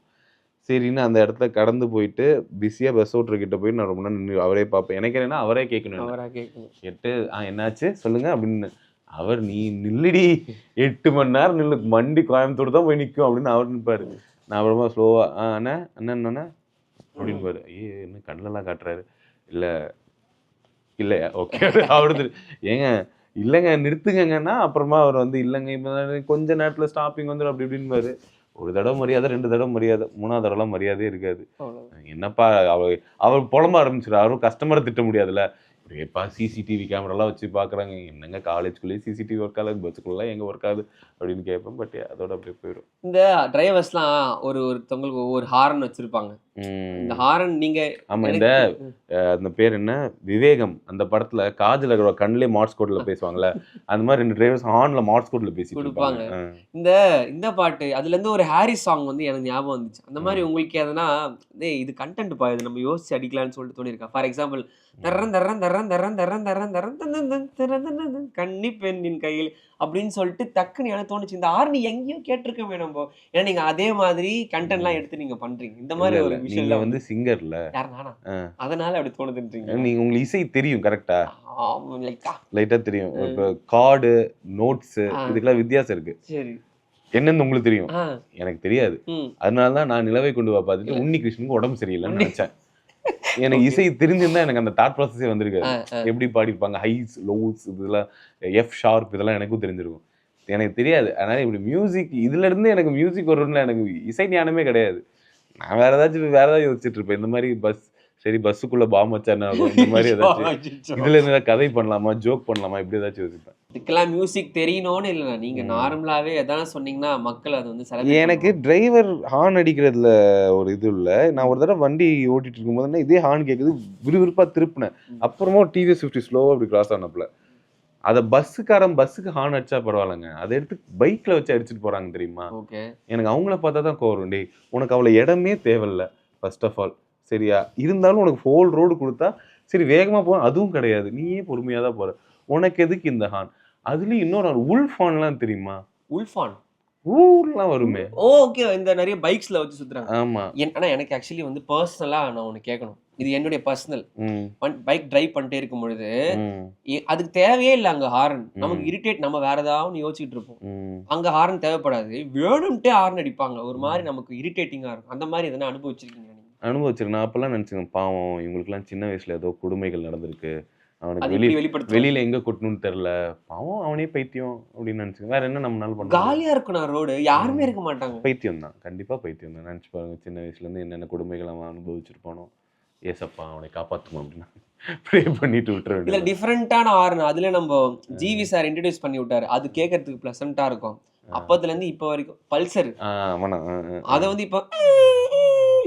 சரின்னு அந்த இடத்துல கடந்து போயிட்டு பிஸியாக பஸ் ஓட்டுறக்கிட்ட போய் நான் ரொம்ப நேரம் நின்று அவரே பார்ப்பேன். எனக்கு என்னன்னா அவரே கேட்கணும். அவரா கேட்கணும். எட்டு ஆ என்னாச்சு? சொல்லுங்க அப்படின்னு. அவர் நீ நில்லுடி. எட்டு மணி நேரம் நில்லு. மண்டி கோயம்புத்தூர் தான் போய் நிற்கும் அப்படின்னு அவர் நிற்பாரு நான் அப்புறமா ஸ்லோவா ஆ அண்ணா அண்ணன் அண்ணா அப்படின்னு பாரு. ஐயோ என்ன கண்ணிலலாம் காட்டுறாரு? இல்லை. இல்லையா? ஓகே. அவரு ஏங்க இல்லைங்க நிறுத்துங்கங்கன்னா அப்புறமா அவர் வந்து இல்லைங்க இப்போ கொஞ்ச நேரத்தில் ஸ்டாப்பிங் வந்துடும் அப்படி இப்படின்னு ஒரு தடவை மரியாதை ரெண்டு தடவை மரியாதை. மூணாவது தடவைலாம் மரியாதையே இருக்காது. என்னப்பா அவர் அவர் புலம்ப ஆரம்பிச்சிரு அவரும் கஸ்டமரை திட்ட முடியாதுல்ல. இப்படியேப்பா சிசிடிவி கேமராலாம் வச்சு பார்க்குறாங்க என்னங்க காலேஜ்குள்ளேயே சிசிடிவி ஒர்க் ஆகுது பஸ்ஸுக்குள்ளே எங்கே ஒர்க் ஆகுது? அப்படின்னு கேட்பேன் பட் அதோட அப்படியே போயிடும் இந்த டிரைவர்ஸ்லாம் ஒரு ஒருத்தவங்களுக்கு ஒவ்வொரு ஹாரன் வச்சிருப்பாங்க இந்த ஹாரன் நீங்க ஆமாம் இந்த அந்த பேர் என்ன விவேகம் அந்த படத்துல காஜல் அகர்வால் கண்ணிலே மார்ஸ் கோட்ல பேசுவாங்கல்ல அந்த மாதிரி ரெண்டு டிரைவர்ஸ் ஹார்ன்ல மார்ஸ் கோட்ல பேசிட்டு கொடுப்பாங்க. இந்த இந்த பாட்டு அதுல இருந்து ஒரு ஹாரிஸ் சாங் வந்து எனக்கு ஞாபகம் வந்துச்சு அந்த மாதிரி உங்களுக்கு எதனா டேய் இது கண்டென்ட் பா இது நம்ம யோசிச்சு அடிக்கலாம்னு சொல்லிட்டு தோணிருக்கா ஃபார் எக்ஸாம்பிள் தர்றன் தர்றன் தர்றன் தந்தன் தன் தரன் தந்தன் தன் கன்னி பெண்ணின் கையில் அப்படின்னு சொல்லிட்டு டக்குன்னு தோணுச்சு. இந்த ஆர்னி எங்கேயோ கேட்டிருக்கோமே நம்ம ஏன்னா நீங்க அதே மாதிரி கண்டென்ட்லாம் எடுத்து நீங்க பண்றீங்க. இந்த மாதிரி ஒரு இல்ல, விஷயம் நீங்க வந்து சிங்கர்ல யார் நானா? ஆ. அதனால அப்படி தோணுதுன்றீங்க. நீங்க உங்களுக்கு இசை தெரியும் கரெக்டா லைட்டா தெரியும். இப்போ கார்டு நோட்ஸ். இதுக்கெல்லாம் வித்தியாசம் இருக்கு. சரி. என்னன்னு உங்களுக்கு தெரியும். எனக்கு தெரியாது. ம். அதனால தான் நான் நிலவை கொண்டு வா பார்த்துட்டு உன்னி கிருஷ்ணனுக்கு உடம்பு சரியில்லைன்னு நினைச்சேன். எனக்கு இசை தெரிஞ்சிருந்தா எனக்கு அந்த தாட் ப்ராசஸே வந்திருக்காது. ஆ. எப்படி பாடியிருப்பாங்க? ஹைஸ் லோஸ் இதெல்லாம் எஃப் ஷார்ப் இதெல்லாம் எனக்கும் தெரிஞ்சிருக்கும். எனக்கு தெரியாது. அதனால இப்படி மியூசிக் இதுல இருந்து எனக்கு மியூசிக் வரும்ல எனக்கு இசை ஞானமே கிடையாது. நான் வேற ஏதாச்சும் வேற ஏதாவது யோசிச்சுட்டு இருப்பேன். இந்த மாதிரி பஸ் சரி பஸ்ஸுக்குள்ள பாம் வச்சா என்ன ஆகும் இந்த மாதிரி ஏதாச்சும். இதுல ஏதாவது கதை பண்ணலாமா ஜோக் பண்ணலாமா இப்படி ஏதாச்சும் யோசிப்பேன். இதுக்கெல்லாம் மியூசிக் தெரியணும்னு இல்லைண்ணா. நீங்க ம். நார்மலாவே எதனா சொன்னீங்கன்னா மக்கள் அது வந்து எனக்கு டிரைவர் ஹார்ன் அடிக்கிறதுல ஒரு இது இல்லை. நான் ஒரு தடவை வண்டி ஓட்டிட்டு இருக்கும்போது என்ன இதே ஹார்ன் கேட்குது விறுவிறுப்பா திருப்பினேன். அப்புறமா டிவிஎஸ் ஃபிஃப்டி ஸ்லோவாக அப்படி கிராஸ் ஆனப்பல. அதை பஸ்ஸுக்காரன் பஸ்ஸுக்கு ஹார்ன் அடிச்சா பரவாயில்லைங்க. அதை எடுத்து பைக்ல வச்சு அடிச்சிட்டு போறாங்க தெரியுமா. Okay. எனக்கு அவங்கள பார்த்தா தான் கோவம் டேய் உனக்கு அவ்வளோ இடமே தேவையில்ல ஃபர்ஸ்ட் ஆஃப் ஆல் சரியா? இருந்தாலும் உனக்கு ஃபோல் ரோடு கொடுத்தா சரி வேகமா போ அதுவும் கிடையாது. நீயே பொறுமையா தான் போற. உனக்கு எதுக்கு இந்த ஹார்ன் அதுலயும் இன்னொரு உல்ஃப் ஹார்ன்லாம் தெரியுமா? உல்ஃபான் ஊர்லாம் வருமே. ஓகே இந்த நிறைய பைக்ஸ்ல வச்சு சுத்துறாங்க. ஆமா. ஆனா எனக்கு ஆக்சுவலி வந்து பர்சனலா நான் ஒன்னு கேட்கணும் இது என்னுடைய பர்சனல் பைக் டிரைவ் பண்ணிட்டே இருக்கும் பொழுது அதுக்கு தேவையே இல்லை அங்க ஹாரன் நமக்கு. இரிட்டேட் நம்ம வேற ஏதாவது யோசிச்சுட்டு இருப்போம். அங்க ஹாரன் தேவைப்படாது. வேணும்ட்டே ஹாரன் அடிப்பாங்க. ஒரு மாதிரி நமக்கு இரிட்டேட்டிங்கா இருக்கும். அந்த மாதிரி எதனா அனுபவிச்சிருக்கீங்க அனுபவிச்சிருக்கேன். நான் அப்பெல்லாம் நினைச்சேன் பாவம் இவங்களுக்குலாம் சின்ன வயசுல ஏதோ கொடுமைகள் நடந்திருக்கு. அவனுக்கு அது வெளி இப்படி வெளிப்படுத்த வெளியில எங்க கொட்டணும்னு தெரியல. பாவம் அவனே பைத்தியம் அப்படின்னு நினைச்சுக்கேன் வேற என்ன நம்மளால பண்ண? காலியா இருக்கும் ரோடு யாருமே இருக்க மாட்டாங்க. பைத்தியம் தான். கண்டிப்பா பைத்தியம் தான். நினைச்சு பாருங்க சின்ன வயசுல இருந்து என்னென்ன கொடுமைகள் அவன் அனுபவிச்சிருப்பானோ. ஏசப்பா அவனை காப்பாத்துமா அப்படின்னு ப்ரே பண்ணிட்டு விட்டுற இதுல வேண்டியது டிஃப்ரெண்டான ஹாரன் அதுல நம்ம ஜிவி சார் இன்ட்ரடியூஸ் பண்ணி விட்டாரு. அது கேட்கறதுக்கு பிளசண்டா இருக்கும். அப்பத்துல இருந்து இப்போ வரைக்கும் பல்சர். அதை வந்து இப்போ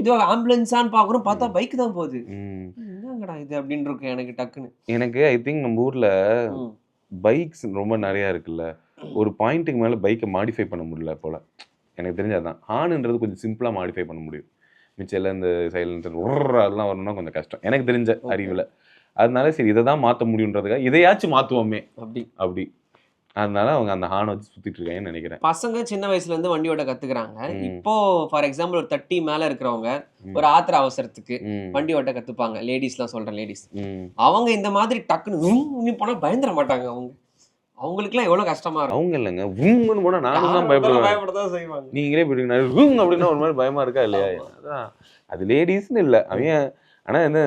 இது ஆம்புலன்ஸான்னு பாக்குறோம் பார்த்தா பைக் தான் போகுது. என்னங்கடா இது அப்படின்னு இருக்கு எனக்கு டக்குன்னு. எனக்கு ஐ திங்க் நம்ம ஊர்ல. பைக்ஸ் ரொம்ப நிறைய இருக்குல்ல. ஒரு பாயிண்ட்டுக்கு மேல பைக்கை மாடிஃபை பண்ண முடியல போல. எனக்கு தெரிஞ்சதான் ஹார்ன்ன்றது கொஞ்சம் சிம்பிளா மாடிஃபை பண்ண முடியும். மிச்சம் இந்த சைலன்சர் அதெல்லாம் வரணும்னா கொஞ்சம் கஷ்டம். எனக்கு தெரிஞ்ச. அறிவுல. அதனால சரி இதை தான் மாற்ற முடியுன்றதுக்காக இதையாச்சும் மாற்றுவோமே அப்படி. அப்படி. அதனால அவங்க அந்த ஹார்னை வச்சு சுத்திட்டு இருக்காங்கன்னு நினைக்கிறேன். பசங்க சின்ன வயசுல இருந்து வண்டி ஓட்ட கத்துக்கிறாங்க. இப்போ ஃபார் எக்ஸாம்பிள் ஒரு தட்டி மேல இருக்கிறவங்க. ஒரு ஆத்திர அவசரத்துக்கு வண்டி ஓட்ட கத்துப்பாங்க. லேடிஸ்லாம் சொல்றேன் லேடிஸ். அவங்க இந்த மாதிரி டக்குன்னு போனா பயந்துட மாட்டாங்க அவங்க. அவங்களுக்குலாம் எவ்வளவு கஷ்டமா இருக்கும். அவங்க இல்லைங்க. உம்னு போனா நானும் தான் பயப்படுவேன். பயப்படதான் செய்வாங்க. நீங்களே போயிட்டீங்கன்னா உம் அப்படின்னா ஒரு மாதிரி பயமா இருக்கா இல்லையா. அதான். அது லேடிஸ்னு இல்லை. அவன் ஆனா என்ன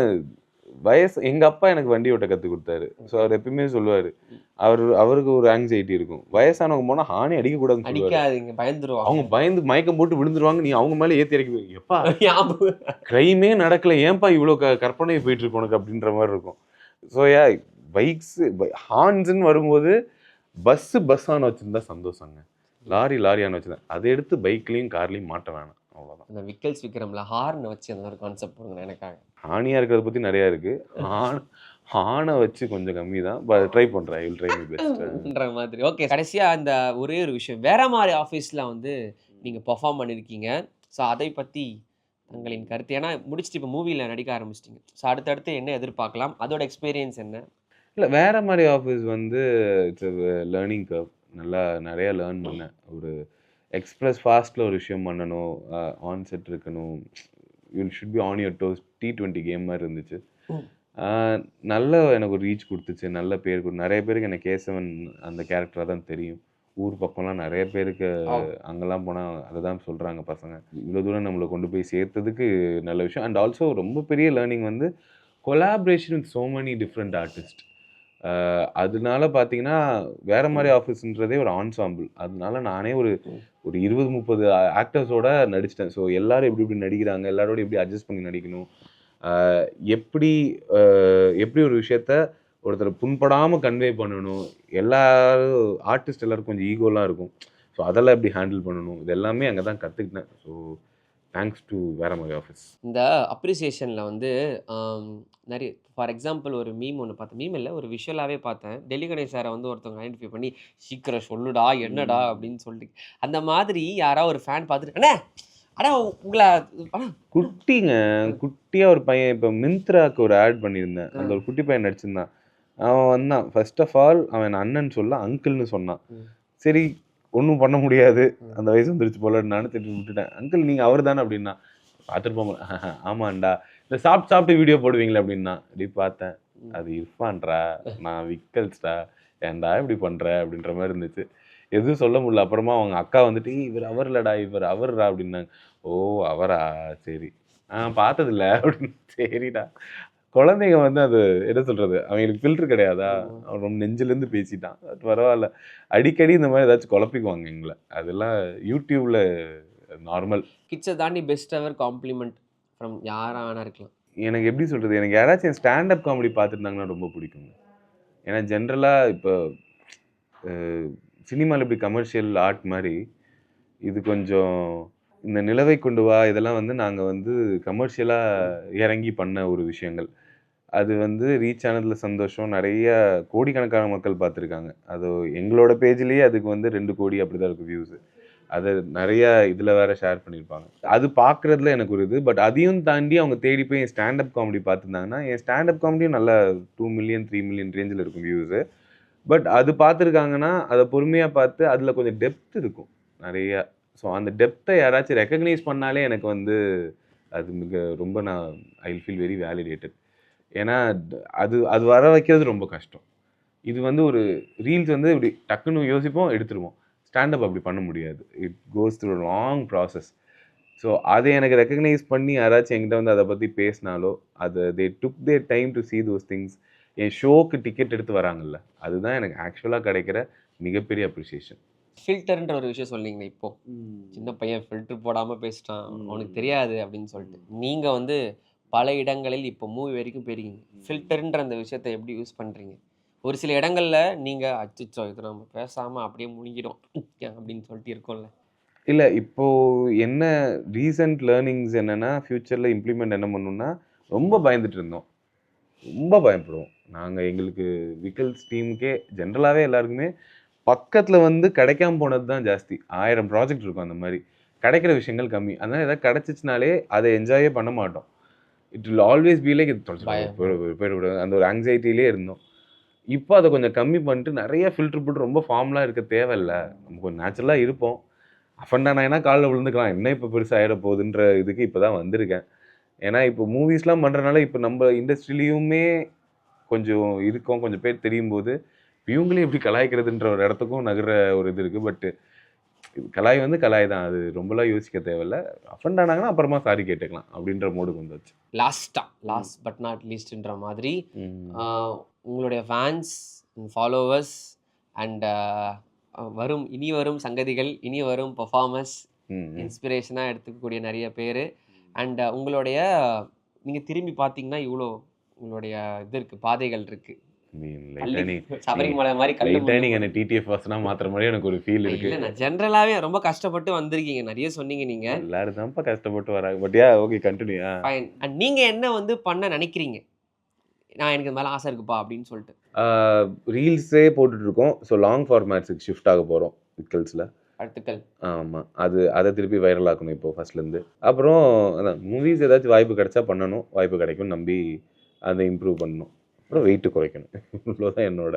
வயசு எங்க அப்பா எனக்கு வண்டி ஓட்ட கத்து கொடுத்தாரு. ஸோ அவர் எப்பயுமே சொல்லுவாரு அவர் அவருக்கு ஒரு ஆங்ஸைட்டி இருக்கும். வயசானவங்க போனா ஹானி அடிக்க கூடாதுன்னு சொல்லுவாரு. அடிக்காதீங்க பயந்துருவாங்க. அவங்க பயந்து மயக்கம் போட்டு விழுந்துருவாங்க நீ அவங்க மேல ஏத்தி இறக்கி எப்பா. கிரைமே நடக்கல ஏன்பா இவ்வளோ க கற்பனை போயிட்டு இருக்கு உனக்கு அப்படின்ற மாதிரி இருக்கும். ஸோ யா பைக்ஸ் ஹார்ன்ஸ்ன்னு வரும்போது பஸ்ஸு பஸ் ஆன வச்சிருந்தா சந்தோஷங்க. லாரி லாரியான வச்சிருந்தா. அதை எடுத்து பைக்லேயும் கார்லேயும் மாட்ட வேணாம். அவ்வளோதான் அந்த விக்கல்ஸ் விக்ரம்ல ஹார்ன் வச்சு அந்த ஒரு கான்செப்ட் போடுங்க எனக்காக. ஹானியாக இருக்கிறத பற்றி நிறையா இருக்கு. ஹான் ஹானை வச்சு கொஞ்சம் கம்மி தான் பட் ட்ரை பண்ணுறேன் I will try my best ன்ற மாதிரி. ஓகே கடைசியா அந்த ஒரே ஒரு விஷயம். வேற மாதிரி ஆஃபீஸ்ல வந்து நீங்க பெர்ஃபார்ம் பண்ணிருக்கீங்க. ஸோ அதை பத்தி தங்களின் கருத்து. ஏன்னா முடிச்சுட்டு இப்போ மூவியில் நடிக்க ஆரம்பிச்சிட்டிங்க. ஸோ அடுத்தடுத்து என்ன எதிர்பார்க்கலாம்? அதோட எக்ஸ்பீரியன்ஸ் என்ன? இல்லை வேற மாதிரி ஆஃபீஸ் வந்து இட்ஸ் லேர்னிங் கர்வ் நல்லா நிறைய லேர்ன் பண்ணேன். ஒரு எக்ஸ்பிரஸ் ஃபாஸ்ட்டில் ஒரு விஷயம் பண்ணணும். ஆன் செட் இருக்கணும். You should be on your toes T twenty game மாதிரி இருந்துச்சு. நல்ல எனக்கு ஒரு ரீச் கொடுத்துச்சு. நல்ல பேர் கொடு நிறைய பேருக்கு எனக்கு கேசவன் அந்த கேரக்டராக தான் தெரியும். ஊர் பக்கம்லாம் நிறைய பேருக்கு. அங்கெல்லாம் போனால் அதை தான் சொல்கிறாங்க பசங்க. இவ்வளோ தூரம் நம்மளை கொண்டு போய் சேர்த்ததுக்கு நல்ல விஷயம். அண்ட் ஆல்சோ ரொம்ப பெரிய லேர்னிங் வந்து collaboration with so many different artist அதனால பார்த்தீங்கன்னா வேற மாதிரி ஆஃபீஸ்ன்றதே ஒரு ஆன்சாம்பிள் அதனால நானே ஒரு. ஒரு இருபது முப்பது ஆக்டர்ஸோட நடிச்சிட்டேன். ஸோ எல்லாரும் எப்படி எப்படி நடிக்கிறாங்க எல்லாரோட எப்படி அட்ஜஸ்ட் பண்ணி நடிக்கணும் எப்படி எப்படி ஒரு விஷயத்த ஒருத்தர் புண்படாமல் கன்வே பண்ணணும் எல்லாரும் ஆர்டிஸ்ட் எல்லாரும் கொஞ்சம் ஈகோலாம் இருக்கும். ஸோ அதெல்லாம் எப்படி ஹேண்டில் பண்ணணும் இது எல்லாமே அங்கே தான் கற்றுக்கிட்டேன் ஸோ தேங்க்ஸ் டு வேற ஆஃபீஸ் இந்த அப்ரிசியேஷனில் வந்து ஆம், நிறைய ஃபார் எக்ஸாம்பிள் ஒரு மீம் ஒன்று பார்த்தேன். மீம் இல்லை ஒரு விஷுவலாகவே பார்த்தேன். டெல்லி கணேஷ் சாரை வந்து ஒருத்தவங்க ஐடென்டிஃபை பண்ணி சீக்கிரம் சொல்லுடா என்னடா. அப்படின்னு சொல்லிட்டு. அந்த மாதிரி யாராவது ஒரு ஃபேன் பார்த்துட்டு அண்ணே உங்களை குட்டிங்க குட்டியாக ஒரு பையன் இப்போ மிந்த்ராக்கு ஒரு ஆட் பண்ணியிருந்தேன். அந்த ஒரு குட்டி பையன் நடிச்சிருந்தான். அவன் வந்தான். ஃபர்ஸ்ட் ஆஃப் ஆல் அவன் அண்ணன் சொல்ல அங்கிள்னு சொன்னான். சரி ஒன்றும் பண்ண முடியாது. அந்த வயசு வந்துருச்சு போல நானும் திட்டி விட்டுட்டேன். அங்கிள் நீங்கள் அவர் தானே அப்படின்னா. பார்த்துட்டு போங்க. ஆமாண்டா. இந்த சாப்பிட்டு சாப்பிட்டு வீடியோ போடுவீங்களே அப்படின்னா அப்படி பார்த்தேன். அது இர்ஃபான்டா நான் விக்கல்ஸ்டா? ஏன்டா இப்படி பண்ற? அப்படின்ற மாதிரி இருந்துச்சு. எதுவும் சொல்ல முடியல. அப்புறமா அவங்க அக்கா வந்துட்டு "ஏய், இவர் அவர் இல்லடா இவர் அவர்ரா? அப்படின்னாங்க. ஓ அவரா? சரி. ஆ பார்த்ததில்ல. அப்படின்னு. சரிடா. குழந்தைங்க வந்து அது என்ன சொல்றது? அவங்களுக்கு ஃபில்டர் கிடையாதா. அவன் ரொம்ப நெஞ்சிலேருந்து பேசிட்டான். அது பரவாயில்ல. அடிக்கடி இந்த மாதிரி ஏதாச்சும் குழப்பிக்குவாங்க எங்களை. அதெல்லாம் யூடியூப்ல நார்மல் கிட்ஸை தாண்டி பெஸ்ட் எவர் காம்ப்ளிமெண்ட் ஃப்ரம் யாரா வேணா இருக்கலாம். எனக்கு எப்படி சொல்கிறது எனக்கு யாராச்சும் ஸ்டாண்டப் காமெடி பார்த்துருந்தாங்கன்னா ரொம்ப பிடிக்குங்க. ஏன்னா ஜென்ரலாக இப்போ சினிமாவில் இப்படி கமர்ஷியல் ஆர்ட் மாதிரி இது கொஞ்சம் இந்த நிலவை கொண்டு வா இதெல்லாம் வந்து நாங்கள் வந்து கமர்ஷியலாக இறங்கி பண்ண ஒரு விஷயங்கள். அது வந்து ரீச் ஆனதில் சந்தோஷம். நிறைய கோடிக்கணக்கான மக்கள் பார்த்துருக்காங்க. அது எங்களோட பேஜ்லேயே அதுக்கு வந்து ரெண்டு கோடி அப்படி தான் இருக்குது வியூஸு அதை நிறைய இதில் வேற ஷேர் பண்ணியிருப்பாங்க. அது பார்க்குறதுல எனக்கு ஒரு இது பட் அதையும் தாண்டி அவங்க தேடி போய் என் ஸ்டாண்டப் காமெடி பார்த்துருந்தாங்கன்னா என் ஸ்டாண்டப் காமெடியும் நல்ல டூ மில்லியன் த்ரீ மில்லியன் ரேஞ்சில் இருக்கும் வியூஸு பட் அது பார்த்துருக்காங்கன்னா அதை பொறுமையாக பார்த்து அதில் கொஞ்சம் டெப்த் இருக்கும். நிறைய. ஸோ அந்த டெப்த்தை யாராச்சும் ரெக்கக்னைஸ் பண்ணாலே எனக்கு வந்து அது மிக ரொம்ப நான் ஐ ஃபீல் வெரி வேலிடேட்டட் ஏன்னா அது அது வர வைக்கிறது ரொம்ப கஷ்டம். இது வந்து ஒரு ரீல்ஸ் வந்து இப்படி டக்குன்னு யோசிப்போம் எடுத்துருவோம். ஸ்டாண்டப் அப்படி பண்ண முடியாது. It goes through long process so அதை எனக்கு ரெக்கக்னைஸ் பண்ணி யாராச்சும் என்கிட்ட வந்து அதை பற்றி பேசினாலோ அதை they took their time to see those things. என் ஷோக்கு டிக்கெட் எடுத்து வராங்கல்ல அதுதான் எனக்கு ஆக்சுவலாக கிடைக்கிற மிகப்பெரிய அப்ரிசியேஷன் ஃபில்டர்ன்ற ஒரு விஷயம் சொன்னீங்க இப்போ. சின்ன பையன் ஃபில்டர் போடாம பேசிட்டான். அவனுக்கு தெரியாது அப்படின்னு சொல்லிட்டு. நீங்க வந்து பல இடங்களில் இப்போ மூவி வரைக்கும் போயிருக்கீங்க. ஃபில்டர்ன்ற அந்த விஷயத்தை எப்படி யூஸ் பண்றீங்க? ஒரு சில இடங்கள்ல நீங்க அச்சோ இது நம்ம பேசாம அப்படியே முழுங்கிடும் அப்படின்னு சொல்லிட்டு இருக்கோம்ல. இல்லை இப்போ என்ன ரீசன்ட் லேர்னிங்ஸ் என்னன்னா ஃப்யூச்சரில் இம்ப்ளிமெண்ட் என்ன பண்ணணும்னா ரொம்ப பயந்துட்டு இருந்தோம். ரொம்ப பயப்படுவோம். நாங்கள் எங்களுக்கு விக்கல்ஸ் டீமுக்கே ஜென்ரலாகவே எல்லாருக்குமே பக்கத்தில் வந்து கிடைக்காம போனது தான் ஜாஸ்தி. ஆயிரம் ப்ராஜெக்ட் இருக்கும் அந்த மாதிரி. கிடைக்கிற விஷயங்கள் கம்மி. அதனால் எதாவது கிடச்சிச்சினாலே அதை என்ஜாயே பண்ண மாட்டோம். It will always be like. போயிடக்கூடாது அந்த ஒரு ஆங்ஸைட்டிலே இருந்தோம். இப்போ அதை கொஞ்சம் கம்மி பண்ணிட்டு நிறைய ஃபில்டர் போட்டு ரொம்ப ஃபார்ம்லாம் இருக்க தேவையில்ல. நம்ம கொஞ்சம் நேச்சுரலாக இருப்போம். அஃபண்டா என்ன காலில் விழுந்துக்கலாம். என்ன இப்போ பெருசாக ஆகிட போகுதுன்ற இதுக்கு இப்போ தான் வந்திருக்கேன். ஏன்னா இப்போ மூவிஸ்லாம் பண்ணுறனால இப்போ நம்ம இண்டஸ்ட்ரிலையுமே கொஞ்சம் இருக்கோம். கொஞ்சம் பேர் தெரியும் போது இவங்களையும் எப்படி கலாய்க்கிறதுன்ற ஒரு இடத்துக்கும் நகர ஒரு இது இருக்குது பட்டு கலாய் வந்து கலாய் தான். அது ரொம்பலாம் யோசிக்க தேவையில்ல. அஃபண்ட் ஆனாங்கன்னா அப்புறமா சாரி கேட்டுக்கலாம் அப்படின்ற மோடுக்கு வந்துச்சு லாஸ்டா லாஸ்ட் பட் நாட் லீஸ்ட்ன்ற மாதிரி உங்களுடைய ஃபேன்ஸ் ஃபாலோவர்ஸ் அண்ட் வரும் இனி வரும் சங்கதிகள் இனி வரும் பர்ஃபார்மன்ஸ். இன்ஸ்பிரேஷனாக எடுத்துக்கக்கூடிய நிறைய பேர். அண்ட் உங்களுடைய நீங்கள் திரும்பி பார்த்தீங்கன்னா இவ்வளோ உங்களுடைய இது இருக்குது பாதைகள் இருக்குது எனக்கு ஒரு ஃபீல் இருக்கு. ஜென்ரலாகவே ரொம்ப கஷ்டப்பட்டு வந்திருக்கீங்க. நிறைய சொன்னீங்க நீங்கள் எல்லாரும் தான்ப்பா கஷ்டப்பட்டு வராங்க. பட் யா ஓகே கண்டினியூ நீங்கள் என்ன வந்து பண்ண நினைக்கிறீங்க? நான் எனக்கு மேலே ஆசை இருக்குப்பா அப்படின்னு சொல்லிட்டு. ரீல்ஸே போட்டுட்டு இருக்கோம் ஸோ லாங் ஃபார்மேட்ஸுக்கு ஷிஃப்ட் ஆக போகிறோம் விக்கல்ஸில். வாழ்த்துக்கள் ஆமாம் அது அதை திருப்பி வைரல் ஆக்கணும் இப்போ ஃபர்ஸ்ட்லேருந்து அப்புறம் மூவிஸ் ஏதாச்சும் வாய்ப்பு கிடைச்சா பண்ணணும். வாய்ப்பு கிடைக்கும் நம்பி அதை இம்ப்ரூவ் பண்ணணும். அப்புறம் வெயிட்டு குறைக்கணும். இவ்வளோதான் என்னோட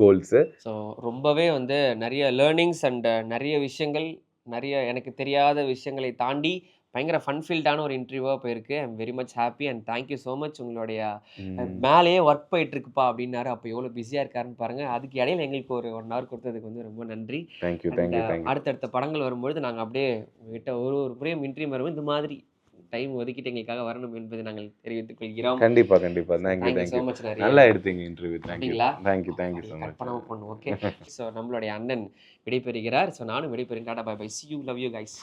கோல்ஸு ஸோ ரொம்பவே வந்து நிறைய லேர்னிங்ஸ் அண்ட் நிறைய விஷயங்கள் நிறைய எனக்கு தெரியாத விஷயங்களை தாண்டி பயங்கர ஃபன் ஃபீல்டான ஒரு இன்டர்வியூவாக போயிருக்கு. I'm very much happy and thank you so much உங்களுடைய மேலேயே ஒர்க் போயிட்டு இருக்குப்பா அப்படின்னாரு. அப்போ எவ்வளோ பிஸியாக இருக்காருன்னு பாருங்க. அதுக்கு இடையில எங்களுக்கு ஒரு ஒன் ஹவர் கொடுத்ததுக்கு வந்து ரொம்ப நன்றி. தேங்க்யூ தேங்க்யூ அடுத்தடுத்த படங்கள் வரும்பொழுது நாங்கள் அப்படியே உங்ககிட்ட ஒரு ஒரு முறையும் இன்டர்வியூ வரும்போது இந்த மாதிரி டைம் ஒதுக்கிட்டு எங்களுக்காக வரணும் என்பதை நாங்கள் தெரிவித்துக் கொள்கிறோம். கண்டிப்பாக கண்டிப்பாக தேங்க்யூ தேங்க்யூ மச் நல்லா எடுத்தீங்க interview thank you? Thank you thank you so much பண்ணாமல் பண்ணும் ஓகே ஸோ நம்மளுடைய அண்ணன் விடைபெறுகிறார். ஸோ நானும் விடைபெறுகிறேன். Tata bye bye see you love you guys